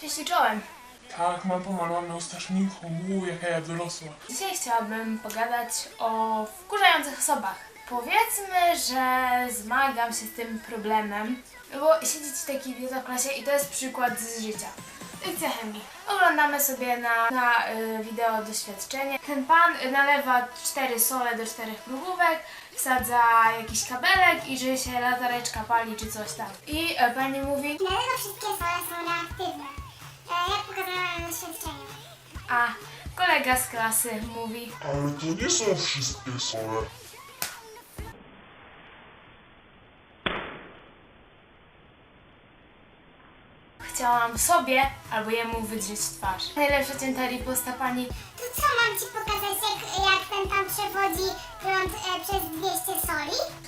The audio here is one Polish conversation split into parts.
Cześć czołem. Tak, mam pomalowane usta szminką, uuu, jaka ja dorosła. Dzisiaj chciałabym pogadać o wkurzających osobach. Powiedzmy, że zmagam się z tym problemem, bo siedzi ci taki idiota w klasie i to jest przykład z życia. Lekcja chemii. Oglądamy sobie na, na y, wideo doświadczenie. Ten pan nalewa cztery sole do czterech próbówek, wsadza jakiś kabelek i że się latareczka pali czy coś tam. I y, pani mówi, pewno wszystkie sole są reaktywne. E, jak pokazałam na doświadczeniu. a kolega z klasy mówi, Ale to nie są wszystkie sole. Chciałam sobie albo jemu wydrzeć twarz. Najlepsza cięta riposta pani. To co mam ci pokazać, jak, jak ten tam przewodzi prąd e, przez 200 soli?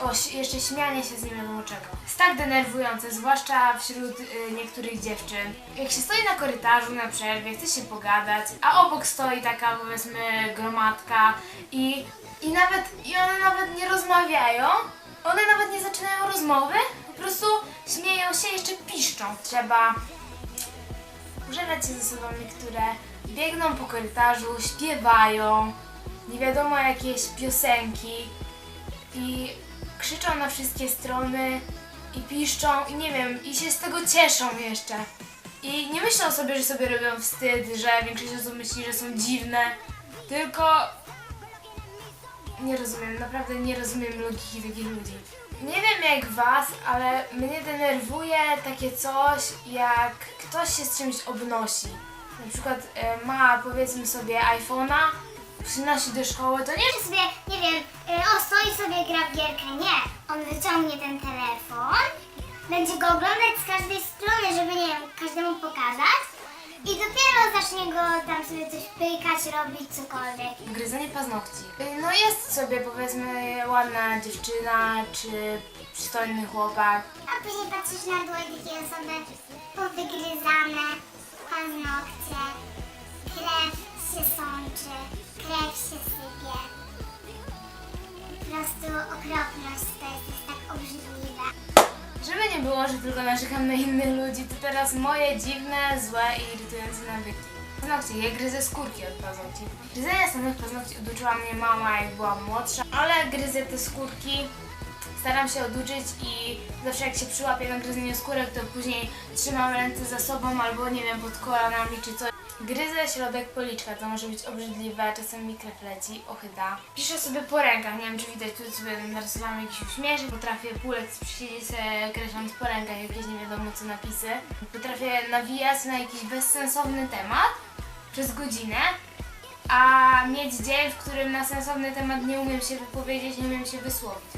O, jeszcze śmianie się z nie wiadomo czego. Jest tak denerwujące, zwłaszcza wśród y, niektórych dziewczyn. Jak się stoi na korytarzu na przerwie, chce się pogadać, a obok stoi taka powiedzmy gromadka i, i nawet, i one nawet nie rozmawiają. One nawet nie zaczynają rozmowy, po prostu śmieją się, jeszcze piszczą. Trzeba użerać się z osobami, które biegną po korytarzu, śpiewają, nie wiadomo jakieś piosenki i krzyczą na wszystkie strony i piszczą i nie wiem, i się z tego cieszą jeszcze. I nie myślą sobie, że sobie robią wstyd, że większość osób myśli, że są dziwne, tylko nie rozumiem, naprawdę nie rozumiem logiki takich ludzi. Nie wiem jak was, ale mnie denerwuje takie coś, jak ktoś się z czymś obnosi. Na przykład e, ma powiedzmy sobie iPhone'a, przynosi do szkoły, to nie Że sobie, nie wiem, e, o stoi sobie gra w gierkę. Nie, on wyciągnie ten telefon, będzie go oglądać z każdej strony, żeby, nie wiem, każdemu pokazać. I dopiero zacznie go tam sobie coś pykać, robić cokolwiek. Gryzenie paznokci. Y, No jest sobie powiedzmy ładna dziewczyna czy przystojny chłopak. A później patrzysz na dłoń takiej osoby powygryzane, paznokcie, krew się sączy, krew się sypie. Po prostu okropność to jest, jest tak obrzydliwe. Żeby nie było, że tylko narzekam na innych ludzi, to teraz moje dziwne, złe i irytujące nawyki. Paznokcie, ja gryzę skórki od paznokci. Gryzenia samych paznokci oduczyła mnie mama jak byłam młodsza, ale gryzę te skórki, staram się oduczyć i zawsze jak się przyłapię na gryzeniu skórek, to później trzymam ręce za sobą albo nie wiem, pod kolanami czy coś. Gryzę środek policzka, to może być obrzydliwe, czasem mi krew leci, ochyda. Piszę sobie po rękach, nie wiem czy widać, tu sobie narysowałam jakiś uśmieszek, potrafię półek siedzieć sobie kreśląc po rękach jakieś nie wiadomo co napisy. Potrafię nawijać na jakiś bezsensowny temat przez godzinę, a mieć dzień, w którym na sensowny temat nie umiem się wypowiedzieć, nie umiem się wysłowić.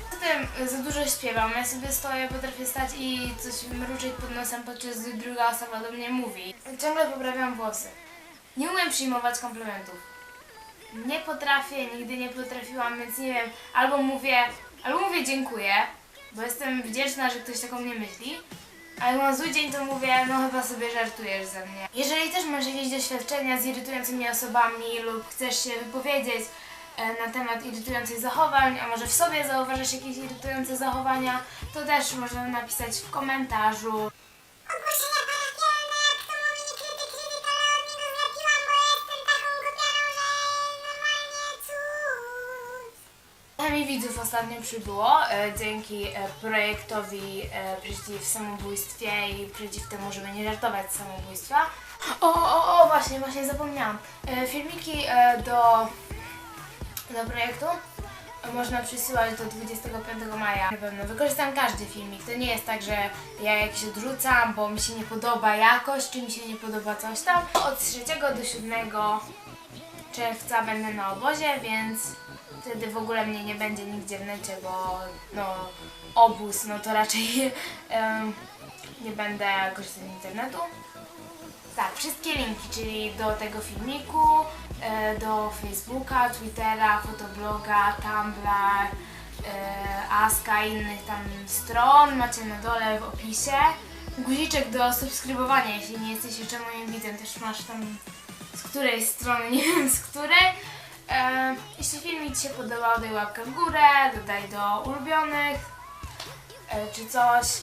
Za dużo śpiewam, ja sobie stoję, potrafię stać i coś mruczyć pod nosem, podczas gdy druga osoba do mnie mówi. Ciągle poprawiam włosy. Nie umiem przyjmować komplementów. Nie potrafię, nigdy nie potrafiłam, więc nie wiem, albo mówię, albo mówię dziękuję, bo jestem wdzięczna, że ktoś tak o mnie myśli, a jak mam zły dzień, to mówię, no chyba sobie żartujesz ze mnie. Jeżeli też masz jakieś doświadczenia z irytującymi osobami lub chcesz się wypowiedzieć e, na temat irytujących zachowań, a może w sobie zauważasz jakieś irytujące zachowania, to też można napisać w komentarzu. Mi widzów ostatnio przybyło e, dzięki e, projektowi e, przeciw samobójstwie i przeciw temu, żeby nie żartować z samobójstwa. O, o, o, właśnie, właśnie zapomniałam. E, filmiki e, do, do projektu można przysyłać do 25 maja. Na pewno wykorzystam każdy filmik. To nie jest tak, że ja jakiś odrzucam, bo mi się nie podoba jakość, czy mi się nie podoba coś tam. Od 3 do 7 czerwca będę na obozie, więc wtedy w ogóle mnie nie będzie nigdzie w necie, bo no obóz, no to raczej em, nie będę korzystać z internetu. Tak, wszystkie linki, czyli do tego filmiku, e, do Facebooka, Twittera, fotobloga, Tumblr, e, Aska i innych tam stron macie na dole w opisie. Guziczek do subskrybowania, jeśli nie jesteś jeszcze moim widzem, też masz tam z której strony, nie wiem z której. E, jeśli filmik Ci się podobał, daj łapkę w górę, dodaj do ulubionych e, czy coś.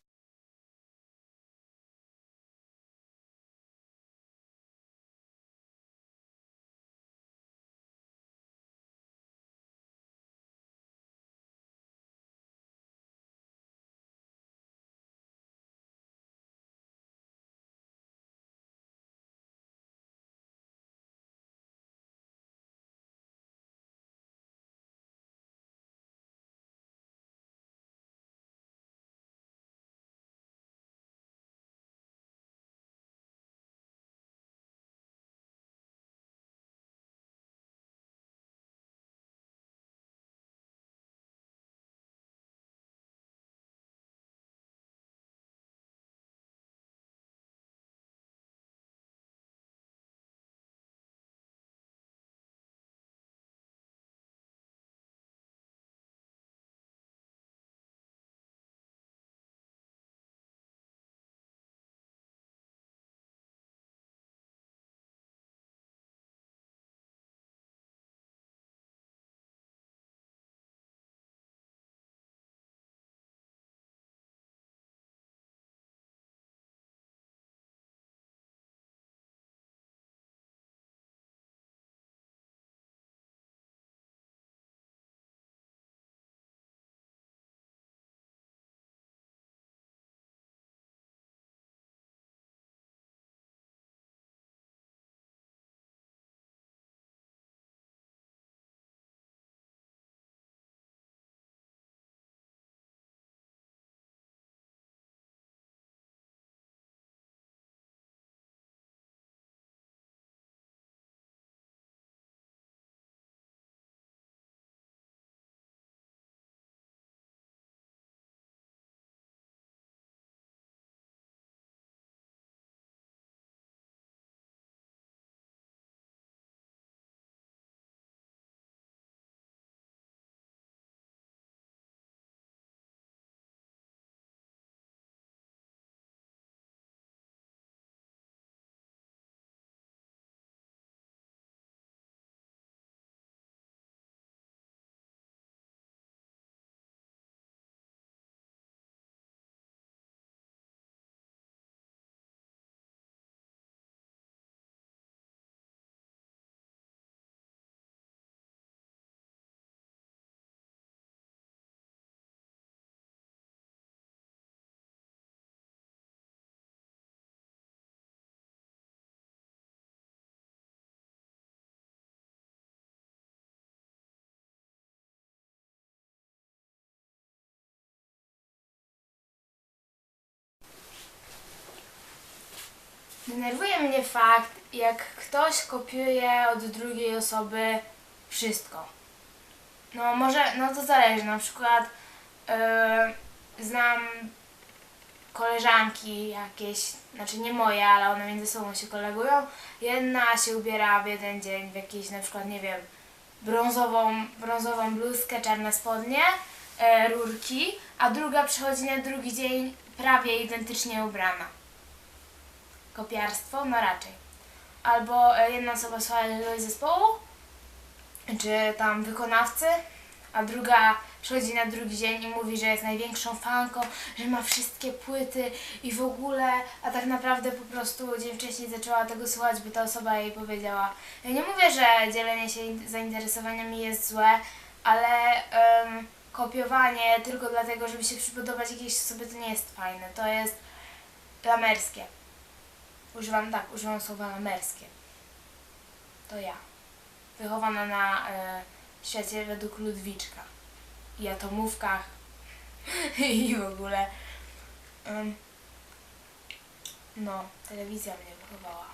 Denerwuje mnie fakt, jak ktoś kopiuje od drugiej osoby wszystko. No może, no to zależy, na przykład yy, znam koleżanki jakieś, znaczy nie moje, ale one między sobą się kolegują. Jedna się ubiera w jeden dzień w jakieś na przykład, nie wiem, brązową, brązową bluzkę, czarne spodnie, e, rurki, a druga przychodzi na drugi dzień prawie identycznie ubrana. Kopiarstwo? No raczej. Albo e, jedna osoba słucha jakiegoś zespołu, czy tam wykonawcy, a druga przychodzi na drugi dzień i mówi, że jest największą fanką, że ma wszystkie płyty i w ogóle, a tak naprawdę po prostu dzień wcześniej zaczęła tego słuchać, by ta osoba jej powiedziała. Ja nie mówię, że dzielenie się in- zainteresowaniami jest złe, ale em, kopiowanie tylko dlatego, żeby się przypodobać jakiejś osobie, to nie jest fajne. To jest lamerskie. Używam, tak, używam słowa lamerskie. To ja. Wychowana na e, świecie według Ludwiczka i atomówkach i w ogóle. Em, no, telewizja mnie wychowała.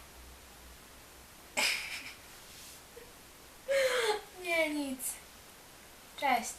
Nie, nic. Cześć.